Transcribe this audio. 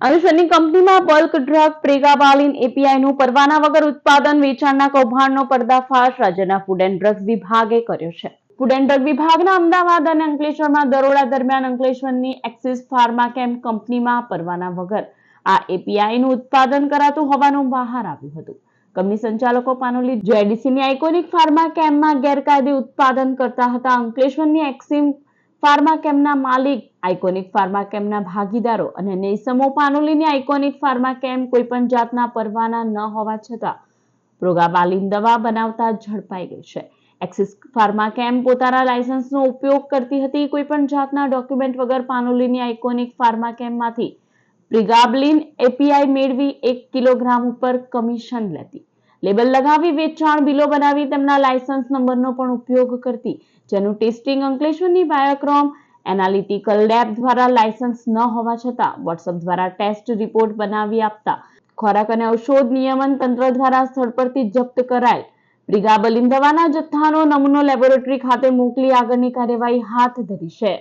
અંકલેશ્વરની કંપનીમાં bulk drug પ્રેગાબાલિન એપીઆઈનું પરવાના વગર ઉત્પાદન વેચાણના કૌભાંડનો પર્દાફાશ રાજ્યના ફૂડ એન્ડ ડ્રગ્સ વિભાગે કર્યો છે. ફૂડ એન્ડ ડ્રગ વિભાગના અમદાવાદ અને અંકલેશ્વરમાં દરોડા દરમિયાન અંકલેશ્વરની એક્સિસ ફાર્મા કેમ્પ કંપનીમાં પરવાના વગર આ એપીઆઈનું ઉત્પાદન કરાતું હોવાનું બહાર આવ્યું હતું. કંપની સંચાલકો પાનોલી જેડીસીની આઇકોનિક ફાર્મા કેમ્પમાં ગેરકાયદે ઉત્પાદન કરતા હતા અંકલેશ્વરની એક્સિમ ફાર્મા કેમ્પના માલિક, આઇકોનિક ફાર્મા કેમ્પના ભાગીદારો અને નેસમો પાનોલીની આઇકોનિક ફાર્મા કેમ્પ કોઈ પણ જાતના પરવાના ન હોવા છતાં પ્રોગાબાલિન દવા બનાવતા ઝડપાઈ ગઈ છે. એક્સિસ ફાર્મા કેમ્પ પોતાના લાયસન્સનો ઉપયોગ કરતી હતી કોઈ પણ જાતના ડોક્યુમેન્ટ વગર પાનોલીની આઇકોનિક ફાર્મા કેમ્પમાંથી. પ્રિગાબલિન એપીઆઈ મેળવી એક કિલોગ્રામ ઉપર કમિશન લેતી. લેબલ લગાવી, વેચાણ, બિલો બનાવી, તેમના લાયસન્સ નંબરનો પણ ઉપયોગ કરતી. જેનું ટેસ્ટિંગ અંકલેશ્વરની બાયોક્રોમ એનાલિટિકલ લેબ દ્વારા લાયસન્સ ન હોવા છતાં વોટ્સઅપ દ્વારા ટેસ્ટ રિપોર્ટ બનાવી આપતા. ખોરાક અને ઔષધ નિયમન તંત્ર દ્વારા સ્થળ પરથી જપ્ત કરાયેલ પ્રિગાબલિન દવાના જથ્થાનો નમૂનો લેબોરેટરી ખાતે મોકલી આગળની કાર્યવાહી હાથ ધરી છે.